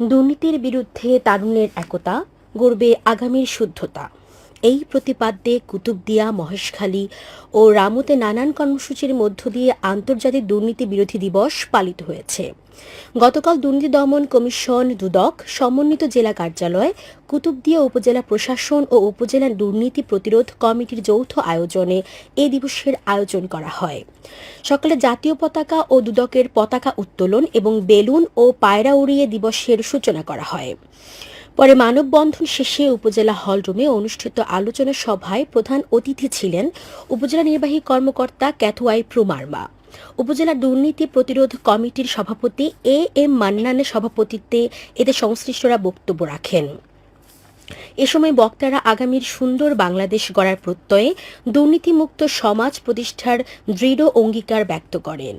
দুর্নীতির বিরুদ্ধে তারুণ্যের একতা গড়বে আগামীর শুদ্ধতা। এই প্রতিপাদ্যে কুতুবদিয়া মহেশখালী ও রামুতে নানান কর্মসূচির মধ্য দিয়ে আন্তর্জাতিক দুর্নীতি বিরোধী দিবস পালিত হয়েছে। গতকাল দুর্নীতি দমন কমিশন দুদক, সমন্বিত জেলা কার্যালয় কুতুবদিয়া উপজেলা প্রশাসন ও উপজেলা দুর্নীতি প্রতিরোধ কমিটির যৌথ আয়োজনে এ দিবসের আয়োজন করা হয়। সকালে জাতীয় পতাকা ও দুদকের পতাকা উত্তোলন এবং বেলুন ও পায়রা উড়িয়ে দিবসের সূচনা করা হয়। পরে মানববন্ধন শেষে উপজেলা হলরুমে অনুষ্ঠিত আলোচনা সভায় প্রধান অতিথি ছিলেন উপজেলা নির্বাহী কর্মকর্তা ক্যাথওয়াই প্রুমার্মা। উপজেলা দুর্নীতি প্রতিরোধ কমিটির সভাপতি এ এম মান্নানের সভাপতিত্বে এতে সংশ্লিষ্টরা বক্তব্য রাখেন। এ সময় বক্তারা আগামীর সুন্দর বাংলাদেশ গড়ার প্রত্যয়ে দুর্নীতিমুক্ত সমাজ প্রতিষ্ঠার দৃঢ় অঙ্গীকার ব্যক্ত করেন।